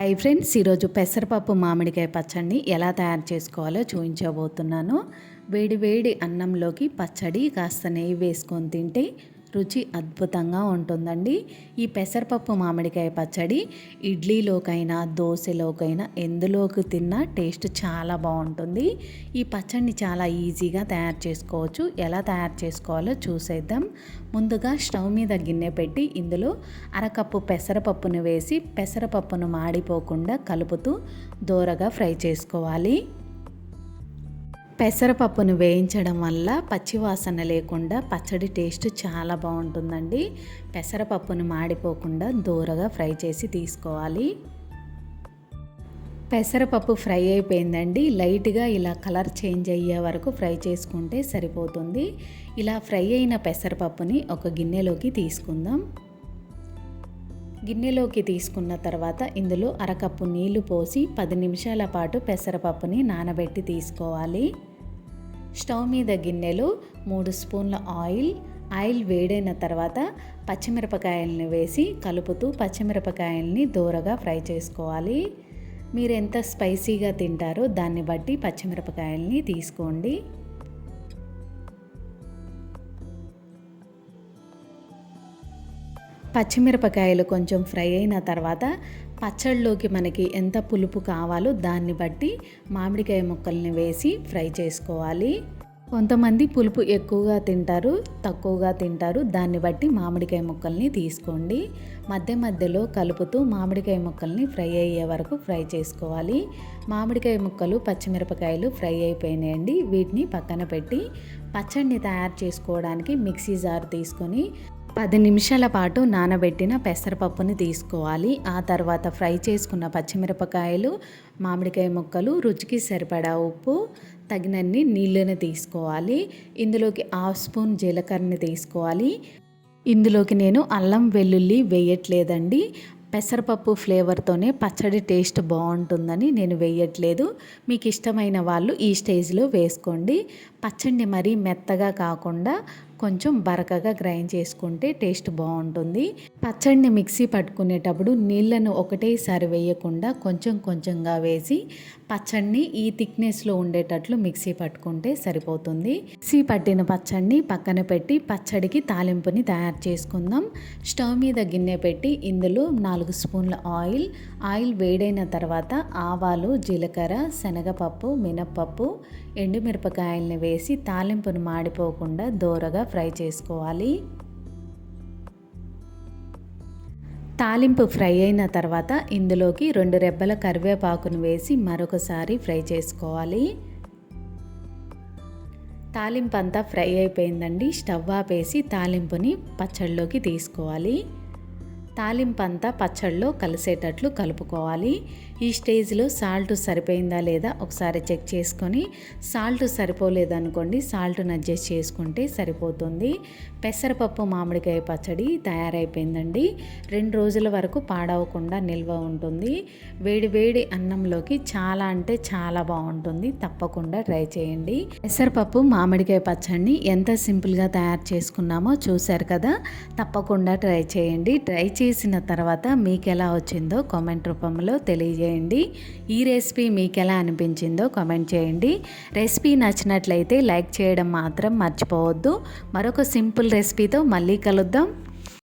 Hi friends ఈరోజు పెసరపప్పు మామిడికాయ పచ్చడిని ఎలా తయారు చేసుకోవాలో చూపించబోతున్నాను. వేడి వేడి అన్నంలోకి పచ్చడి కాస్త నెయ్యి వేసుకొని తింటే రుచి అద్భుతంగా ఉంటుందండి. ఈ పెసరపప్పు మామిడికాయ పచ్చడి ఇడ్లీలోకైనా దోశలోకైనా ఎందులోకి తిన్నా టేస్ట్ చాలా బాగుంటుంది. ఈ పచ్చడిని చాలా ఈజీగా తయారు చేసుకోవచ్చు. ఎలా తయారు చేసుకోవాలో చూసేద్దాం. ముందుగా స్టవ్ మీద గిన్నె పెట్టి ఇందులో అరకప్పు పెసరపప్పును వేసి పెసరపప్పును మాడిపోకుండా కలుపుతూ దోరగా ఫ్రై చేసుకోవాలి. పెసరపప్పును వేయించడం వల్ల పచ్చివాసన లేకుండా పచ్చడి టేస్ట్ చాలా బాగుంటుందండి. పెసరపప్పును మాడిపోకుండా దూరగా ఫ్రై చేసి తీసుకోవాలి. పెసరపప్పు ఫ్రై అయిపోయిందండి. లైట్గా ఇలా కలర్ చేంజ్ అయ్యే వరకు ఫ్రై చేసుకుంటే సరిపోతుంది. ఇలా ఫ్రై అయిన పెసరపప్పుని ఒక గిన్నెలోకి తీసుకుందాం. గిన్నెలోకి తీసుకున్న తర్వాత ఇందులో అరకప్పు నీళ్ళు పోసి పది నిమిషాల పాటు పెసరపప్పుని నానబెట్టి తీసుకోవాలి. స్టవ్ మీద గిన్నెలో మూడు స్పూన్ల ఆయిల్ ఆయిల్ వేడైన తర్వాత పచ్చిమిరపకాయలని వేసి కలుపుతూ పచ్చిమిరపకాయల్ని దూరగా ఫ్రై చేసుకోవాలి. మీరు ఎంత స్పైసీగా తింటారో దాన్ని బట్టి పచ్చిమిరపకాయల్ని తీసుకోండి. పచ్చిమిరపకాయలు కొంచెం ఫ్రై అయిన తర్వాత పచ్చళ్ళలోకి మనకి ఎంత పులుపు కావాలో దాన్ని బట్టి మామిడికాయ ముక్కల్ని వేసి ఫ్రై చేసుకోవాలి. కొంతమంది పులుపు ఎక్కువగా తింటారు తక్కువగా తింటారు. దాన్ని బట్టి మామిడికాయ ముక్కల్ని తీసుకోండి. మధ్య మధ్యలో కలుపుతూ మామిడికాయ ముక్కల్ని ఫ్రై అయ్యే వరకు ఫ్రై చేసుకోవాలి. మామిడికాయ ముక్కలు పచ్చిమిరపకాయలు ఫ్రై అయిపోయినాయండి. వీటిని పక్కన పెట్టి పచ్చడిని తయారు చేసుకోవడానికి మిక్సీ జార్ తీసుకొని పది నిమిషాల పాటు నానబెట్టిన పెసరపప్పుని తీసుకోవాలి. ఆ తర్వాత ఫ్రై చేసుకున్న పచ్చిమిరపకాయలు మామిడికాయ ముక్కలు రుచికి సరిపడా ఉప్పు తగినన్ని నీళ్ళని తీసుకోవాలి. ఇందులోకి హాఫ్ స్పూన్ జీలకర్రని తీసుకోవాలి. ఇందులోకి నేను అల్లం వెల్లుల్లి వేయట్లేదండి. పెసరపప్పు ఫ్లేవర్తోనే పచ్చడి టేస్ట్ బాగుంటుందని నేను వేయట్లేదు. మీకు ఇష్టమైన వాళ్ళు ఈ స్టేజ్లో వేసుకోండి. పచ్చడి మరీ మెత్తగా కాకుండా కొంచెం బరకగా గ్రైండ్ చేసుకుంటే టేస్ట్ బాగుంటుంది. పచ్చడిని మిక్సీ పట్టుకునేటప్పుడు నీళ్ళను ఒకటేసారి వేయకుండా కొంచెం కొంచెంగా వేసి పచ్చడిని ఈ థిక్నెస్లో ఉండేటట్లు మిక్సీ పట్టుకుంటే సరిపోతుంది. మిక్సీ పట్టిన పచ్చడిని పక్కన పెట్టి పచ్చడికి తాలింపుని తయారు చేసుకుందాం. స్టవ్ మీద గిన్నె పెట్టి ఇందులో నాలుగు స్పూన్ల ఆయిల్ ఆయిల్ వేడైన తర్వాత ఆవాలు జీలకర్ర శనగపప్పు మినప్పప్పు ఎండుమిరపకాయల్ని వేసి తాలింపును మాడిపోకుండా దోరగా ఫ్రై చేసుకోవాలి. తాలింపు ఫ్రై అయిన తర్వాత ఇందులోకి రెండు రెబ్బల కరివేపాకును వేసి మరొకసారి ఫ్రై చేసుకోవాలి. తాలింపు అంతా ఫ్రై అయిపోయిందండి. స్టవ్ ఆపేసి తాలింపుని పచ్చళ్ళలోకి తీసుకోవాలి. తాలింపు అంతా పచ్చళ్ళలో కలిసేటట్లు కలుపుకోవాలి. ఈ స్టేజ్లో సాల్ట్ సరిపోయిందా లేదా ఒకసారి చెక్ చేసుకొని సాల్ట్ సరిపోలేదనుకోండి సాల్ట్ని అడ్జస్ట్ చేసుకుంటే సరిపోతుంది. పెసరపప్పు మామిడికాయ పచ్చడి తయారైపోయిందండి. రెండు రోజుల వరకు పాడవకుండా నిల్వ ఉంటుంది. వేడి వేడి అన్నంలోకి చాలా అంటే చాలా బాగుంటుంది. తప్పకుండా ట్రై చేయండి. పెసరపప్పు మామిడికాయ పచ్చడిని ఎంత సింపుల్గా తయారు చేసుకున్నామో చూశారు కదా? తప్పకుండా ట్రై చేయండి. ట్రై చేసిన తర్వాత మీకు ఎలా వచ్చిందో కామెంట్ రూపంలో తెలియజేయండి. ఈ రెసిపీ మీకు ఎలా అనిపించిందో కామెంట్ చేయండి. రెసిపీ నచ్చినట్లయితే లైక్ చేయడం మాత్రం మర్చిపోవద్దు. మరొక సింపుల్ రెసిపీతో మళ్ళీ కలుద్దాం.